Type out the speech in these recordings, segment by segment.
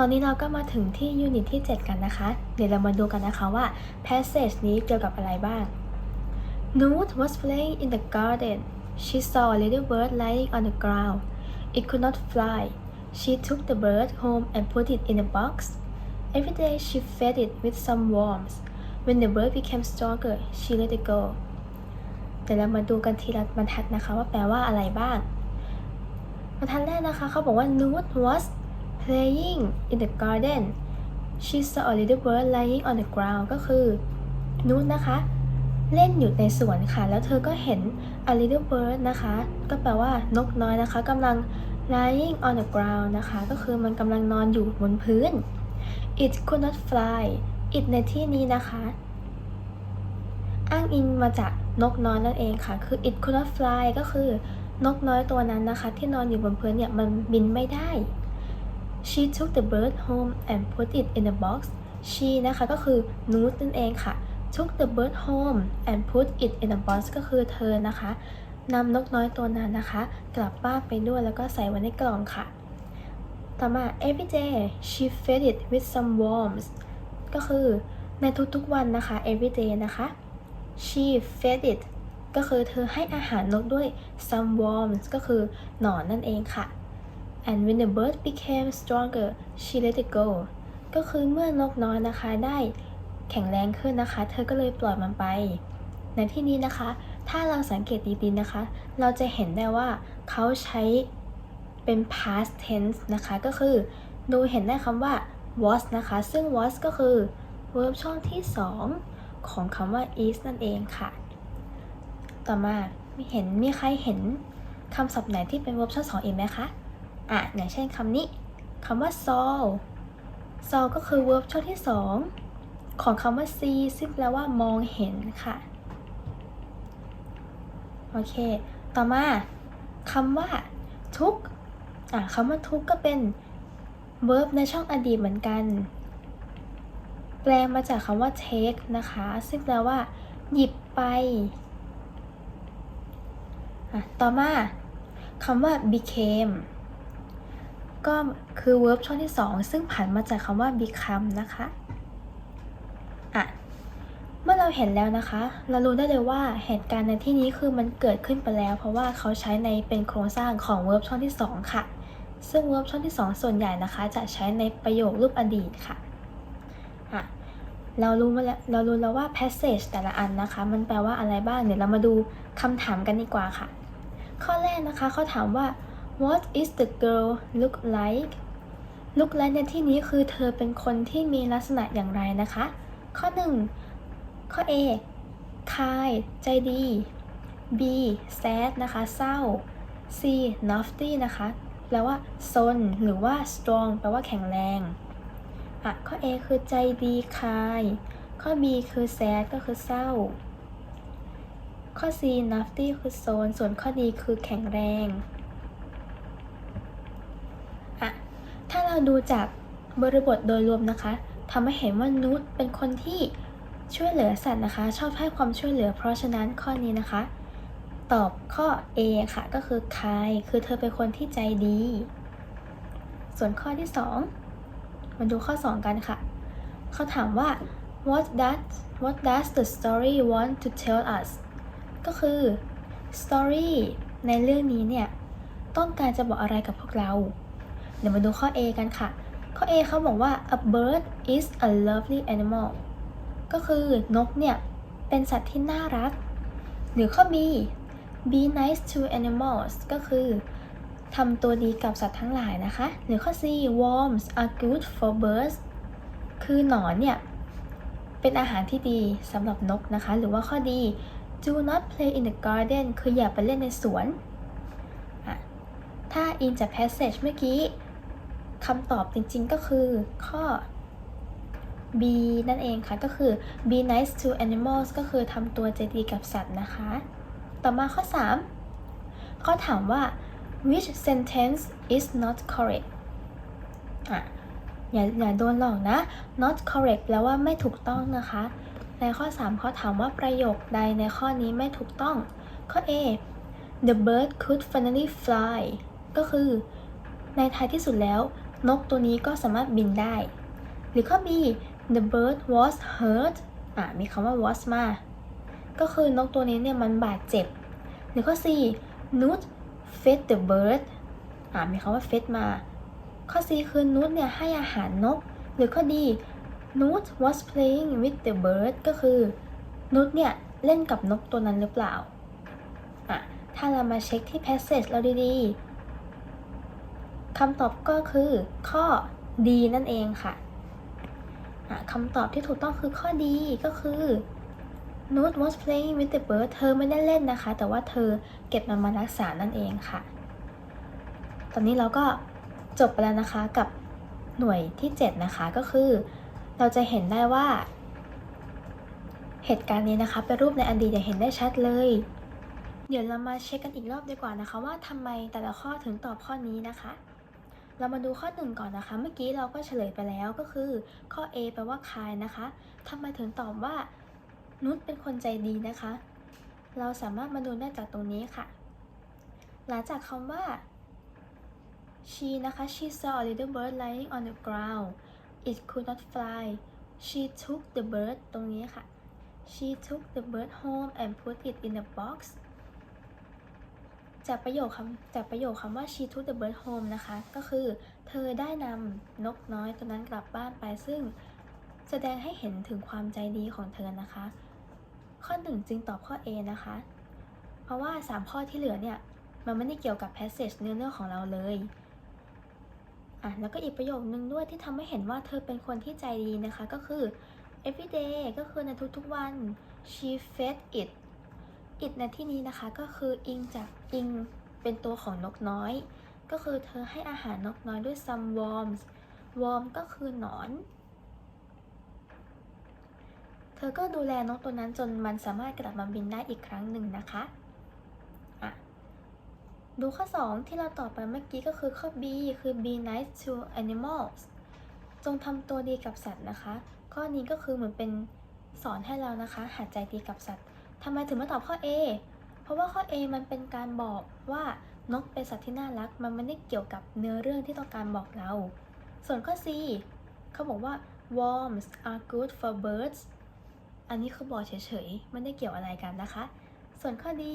ตอนนี้เราก็มาถึงที่ยูนิตที่ 7 กันนะคะ เดี๋ยวเรามาดูกันนะคะว่า passage นี้เกี่ยวกับอะไรบ้าง Nude was playing in the garden. She saw a little bird lying on the ground. It could not fly. She took the bird home and put it in a box. Every day she fed it with some worms. When the bird became stronger, she let it go. เดี๋ยวเรามาดูกันทีละบรรทัดนะคะว่าแปลว่าอะไรบ้าง บรรทัดแรกนะคะเขาบอกว่า Nude was playing in the garden. She saw a little bird lying on the ground ก็คือ Nude นะคะ เล่นอยู่ในสวนค่ะ แล้วเธอก็เห็น a little bird นะคะ ก็แปลว่านกน้อยนะคะกำลัง lying on the ground นะคะ ก็คือมันกำลังนอนอยู่บนพื้น it could not fly it ในที่นี้นะคะ อ้างอิงมาจากนกน้อยนั่นเองค่ะ คือ it could not fly ก็คือนกน้อยตัวนั้นนะคะ ที่นอนอยู่บนพื้นเนี่ย มันบินไม่ได้ she took the bird home and put it in a box she นะคะก็คือนูตนั่นเองค่ะ took the bird home and put it in a box ก็คือเธอนะคะนำนกน้อยตัวนั้นนะคะ กลับบ้านไปด้วยแล้วก็ใส่ไว้ในกล่องค่ะ ต่อมา every day she fed it with some worms ก็คือในทุกๆวันนะคะ every day นะคะ she fed it ก็คือเธอให้อาหารนกด้วย some worms ก็คือหนอนนั่นเองค่ะ and when the bird became stronger she let it go ก็คือเมื่อนกน้อยนะคะได้แข็งแรงขึ้นนะคะ เธอก็เลยปล่อยมันไป ในที่นี้นะคะ ถ้าเราสังเกตดีๆนะคะ เราจะเห็นได้ว่าเขาใช้เป็น past tense นะคะ ก็คือดูเห็นได้คำว่า was นะคะ ซึ่ง was ก็คือ verb ช่องที่ 2 ของคำว่า is นั่นเองค่ะ ต่อมาเห็นมีใครเห็นคำศัพท์ไหนที่เป็น verb ช่องสองอีกไหมคะ อะอย่างเช่นคำนี้คำว่า saw saw ก็คือ verb ช่องที่ 2 ของคำว่า see ซึ่งแปลว่ามองเห็นค่ะ โอเค ต่อมาคำว่าทุกอะคำว่าทุกก็เป็น verb ในช่องอดีตเหมือนกัน แปลมาจากคำว่า take นะคะ ซึ่งแปลว่า หยิบไปอะต่อมาคำว่า became ก็คือ verb ช่องที่ 2 ซึ่งผันมาจากคำว่า become นะคะอะเมื่อเราเห็นแล้วนะคะ เรารู้ได้เลยว่าเหตุการณ์ในที่นี้คือมันเกิดขึ้นไปแล้ว เพราะว่าเขาใช้ในเป็นโครงสร้างของ verb ช่องที่ 2 ค่ะ ซึ่ง verb ช่องที่ 2 ส่วนใหญ่นะคะ จะใช้ในประโยครูปอดีตค่ะอะเรารู้มาแล้วเรารู้แล้วว่า passage แต่ละอันนะคะ มันแปลว่าอะไรบ้างเดี๋ยวเรามาดูคำถามกันดีกว่าค่ะ ข้อแรกนะคะเขาถามว่า what is the girl look like look like ในที่นี้คือเธอเป็นคนที่มีลักษณะอย่างไรนะคะ ข้อ 1 ข้อ A kind ใจดี B sad นะคะเศร้า C naughty นะคะ แปลว่าซนหรือว่า strong แปลว่าแข็งแรงอะข้อ A คือใจดี kind ข้อ B คือ sad ก็คือเศร้า ข้อ C naughty คือโซน ส่วนข้อ D คือแข็งแรงอะ ถ้าเราดูจากบริบทโดยรวมนะคะทำให้เห็นว่านุชเป็นคนที่ช่วยเหลือสัตว์นะคะ ชอบให้ความช่วยเหลือ เพราะฉะนั้นข้อนี้นะคะ ตอบข้อ A ค่ะ ก็คือคายคือเธอเป็นคนที่ใจดี ส่วนข้อที่ 2 มาดูข้อ 2 กันค่ะ เขาถามว่า what does what does the story want to tell us ก็คือ story ในเรื่องนี้เนี่ย ต้องการจะบอกอะไรกับพวกเรา เดี๋ยวมาดูข้อ A กันค่ะ ข้อ A เขาบอกว่า a bird is a lovely animal ก็คือนกเนี่ย เป็นสัตว์ที่น่ารัก หรือข้อ B be nice to animals ก็คือทำตัวดีกับสัตว์ทั้งหลายนะคะ หรือข้อ C worms are good for birds คือหนอนเนี่ย เป็นอาหารที่ดีสำหรับนกนะคะ หรือว่าข้อดี do not play in the garden คืออย่าไปเล่นในสวนอะถ้าอินจาก passage เมื่อกี้ คำตอบจริงๆก็คือข้อ B นั่นเองค่ะ ก็คือ be nice to animals ก็คือทำตัวใจดีกับสัตว์นะคะ ต่อมาข้อ3ข้อถามว่า which sentence is not correct อะอย่าอย่าโดนหลอกนะ not correct แปลว่าไม่ถูกต้องนะคะ ในข้อ 3 เขาถามว่าประโยคใดในข้อนี้ไม่ถูกต้อง ข้อ A the bird could finally fly ก็คือ ในท้ายที่สุดแล้ว นกตัวนี้ก็สามารถบินได้ หรือข้อ B the bird was hurt อะมีคำว่า was มา ก็คือนกตัวนี้เนี่ยมันบาดเจ็บ หรือข้อ C Nut fed the bird อะมีคำว่า fed มา ข้อ C คือนุชเนี่ยให้อาหารนก หรือข้อ D Nut was playing with the bird ก็คือ นุชเนี่ยเล่นกับนกตัวนั้นหรือเปล่า อะ ถ้าเรามาเช็คที่ passage เราดีๆ คำตอบก็คือข้อ D นั่นเองค่ะคำตอบที่ถูกต้องคือข้อ D ก็คือ Nut was playing with the bird เธอไม่ได้เล่นนะคะ แต่ว่าเธอเก็บมันมารักษานั่นเองค่ะ ตอนนี้เราก็จบไปแล้วนะคะกับหน่วยที่ 7 นะคะก็คือ เราจะเห็นได้ว่า เหตุการณ์นี้นะคะเป็นรูปในอดีตอย่างเห็นได้ชัดเลย เดี๋ยวเรามาเช็คกันอีกรอบดีกว่านะคะ ว่าทำไมแต่ละข้อถึงตอบข้อนี้นะคะ เรามาดูข้อหนึ่งก่อนนะคะ เมื่อกี้เราก็เฉลยไปแล้วก็คือ ข้อ A แปลว่าคายนะคะทำไมถึงตอบว่า นุชเป็นคนใจดีนะคะ เราสามารถมาดูได้จากตรงนี้ค่ะ หลังจากคำว่า she นะคะ she saw a little bird lying on the ground it could not fly she took the bird ตรงนี้ค่ะ she took the bird home and put it in a box จากประโยคคำจากประโยคคำว่า she took the bird home นะคะ ก็คือเธอได้นำนกน้อยตัวนั้นกลับบ้านไป ซึ่งแสดงให้เห็นถึงความใจดีของเธอนะคะ ข้อหนึ่งจึงตอบข้อ A นะคะ เพราะว่า 3 ข้อที่เหลือเนี่ย มันไม่ได้เกี่ยวกับ passage เนื้อเรื่องของเราเลยอะแล้วก็อีกประโยคนึงด้วยที่ทำให้เห็นว่าเธอเป็นคนที่ใจดีนะคะ ก็คือ every day ก็คือในทุกๆวัน she fed it it ในที่นี้นะคะก็คืออิงจากอิงเป็นตัวของนกน้อย ก็คือเธอให้อาหารนกน้อยด้วย some worms worm ก็คือหนอน เธอก็ดูแลนกตัวนั้นจนมันสามารถกลับมาบินได้อีกครั้งหนึ่งนะคะอะดูข้อ 2 ที่เราตอบไปเมื่อกี้ก็คือข้อ B คือ be nice to animals จงทำตัวดีกับสัตว์นะคะ ข้อนี้ก็คือเหมือนเป็นสอนให้เรานะคะ หัดใจดีกับสัตว์ ทำไมถึงมาตอบข้อ A เพราะว่าข้อ A มันเป็นการบอกว่านกเป็นสัตว์ที่น่ารัก มันไม่ได้เกี่ยวกับเนื้อเรื่องที่ต้องการบอกเรา ส่วนข้อ C เขาบอกว่า worms are good for birds อันนี้คือบอกเฉยๆ ไม่ได้เกี่ยวอะไรกันนะคะ ส่วนข้อดี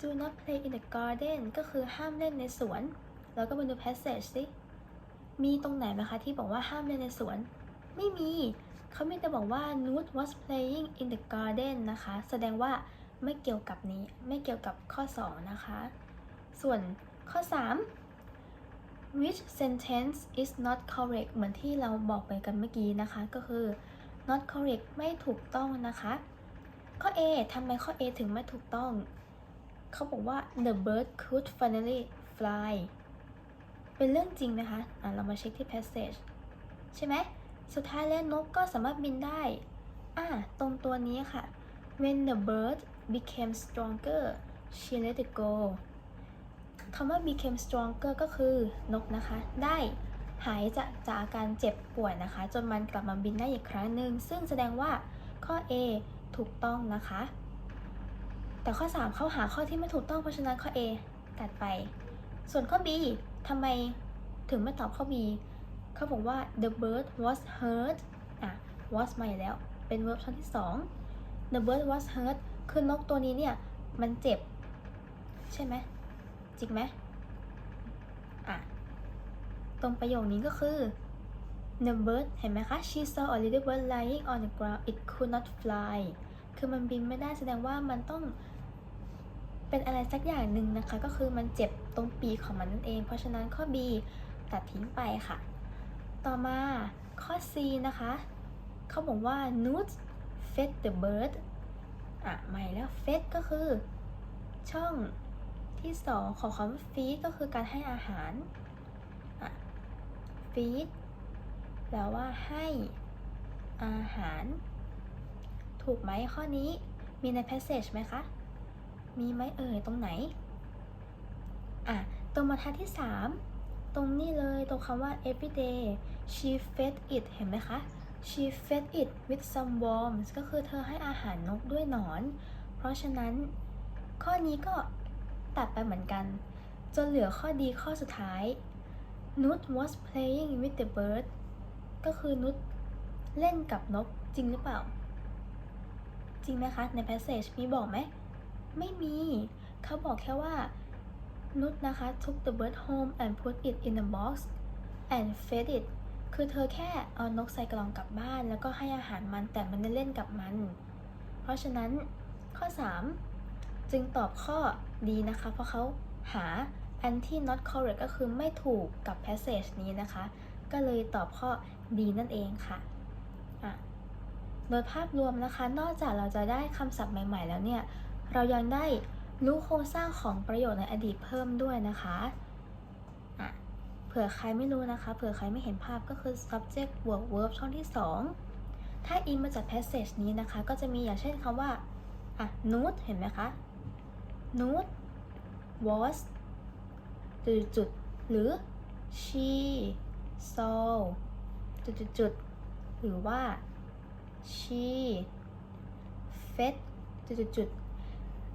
do not play in the garden ก็คือห้ามเล่นในสวน แล้วก็มาดู passage สิ มีตรงไหนไหมคะที่บอกว่าห้ามเล่นในสวน ไม่มี เขาไม่ได้บอกว่า Nut was playing in the garden นะคะ แสดงว่าไม่เกี่ยวกับนี้ ไม่เกี่ยวกับข้อ 2 นะคะ ส่วนข้อ 3 which sentence is not correct เหมือนที่เราบอกไปกันเมื่อกี้นะคะ ก็คือ not correct ไม่ถูกต้องนะคะ ข้อ A ทำไมข้อ A ถึงไม่ถูกต้อง เขาบอกว่า the bird could finally fly เป็นเรื่องจริงไหมคะ อะ เรามาเช็คที่ passage ใช่ไหม สุดท้ายแล้วนกก็สามารถบินได้ อะตรงตัวนี้ค่ะ when the bird became stronger she let it go คำว่า became stronger ก็คือนกนะคะ ได้หายจากจากอาการเจ็บป่วยนะคะ จนมันกลับมาบินได้อีกครั้งหนึ่ง ซึ่งแสดงว่าข้อ A ถูกต้องนะคะ แต่ข้อ 3 เขาหาข้อที่ไม่ถูกต้องเพราะฉะนั้นข้อ A ตัดไป ส่วนข้อ B ทำไมถึงไม่ตอบข้อ B เขาบอกว่า the bird was hurt อะ was มาอีกแล้ว เป็น verb ชั้นที่ 2 the bird was hurt คือนกตัวนี้เนี่ย มันเจ็บ ใช่ไหมจริงไหมอะ ตรงประโยคนี้ก็คือ the bird เห็นไหมคะ she saw a little bird lying on the ground it could not fly คือมันบินไม่ได้แสดงว่ามันต้องเป็นอะไรสักอย่างหนึ่งนะคะ ก็คือมันเจ็บตรงปีของมันนั่นเอง เพราะฉะนั้นข้อ B ตัดทิ้งไปค่ะ ต่อมาข้อ C นะคะ เขาบอกว่า Nut fed the bird อะใหม่แล้ว fed ก็คือ ช่องที่สองของคำว่า feed ก็คือการให้อาหาร อะ feed แปลว่าให้อาหาร ถูกไหมข้อนี้มีใน passage ไหมคะ มีไหมเอ่ยตรงไหน อะตรงบรรทัดที่ 3 ตรงนี้เลยตรงคำว่า everyday she fed it เห็นไหมคะ she fed it with some worms ก็คือเธอให้อาหารนกด้วยหนอน เพราะฉะนั้น ข้อนี้ก็ตัดไปเหมือนกัน จนเหลือข้อดีข้อสุดท้าย Nut was playing with the bird ก็คือนุชเล่นกับนกจริงหรือเปล่า จริงไหมคะ ใน passage มีบอกไหม ไม่มี เขาบอกแค่ว่า นุชนะคะ took the bird home and put it in a box and fed it คือเธอแค่เอานกใส่กล่องกลับบ้าน แล้วก็ให้อาหารมันแต่มันได้เล่นกับมัน เพราะฉะนั้นข้อ 3 จึงตอบข้อดีนะคะ เพราะเขาหาอันที่ not correct ก็คือไม่ถูกกับ passage นี้นะคะ ก็เลยตอบข้อดีนั่นเองค่ะอะโดยภาพรวมนะคะ นอกจากเราจะได้คำศัพท์ใหม่ ๆ แล้วเนี่ย เรายังได้ รู้โครงสร้างของประโยคในอดีตเพิ่มด้วยนะคะะเผื่อใครไม่รู้นะคะ เผื่อใครไม่เห็นภาพก็คือ subject verb verb ช่องที่ 2 ถ้าอินมาจาก passage นี้นะคะ ก็จะมีอย่างเช่นคำว่าอะ nude เห็นไหมคะ nude was จุดจุดหรือ she saw จุดจุดจุดหรือว่า she fed จุดจุดจุด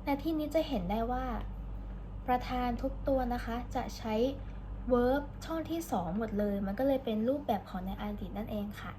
ในที่นี้จะเห็นได้ว่า ประธานทุกตัวนะคะจะใช้ verb ช่องที่ 2 หมดเลย มันก็เลยเป็นรูปแบบของในอดีตนั่นเองค่ะ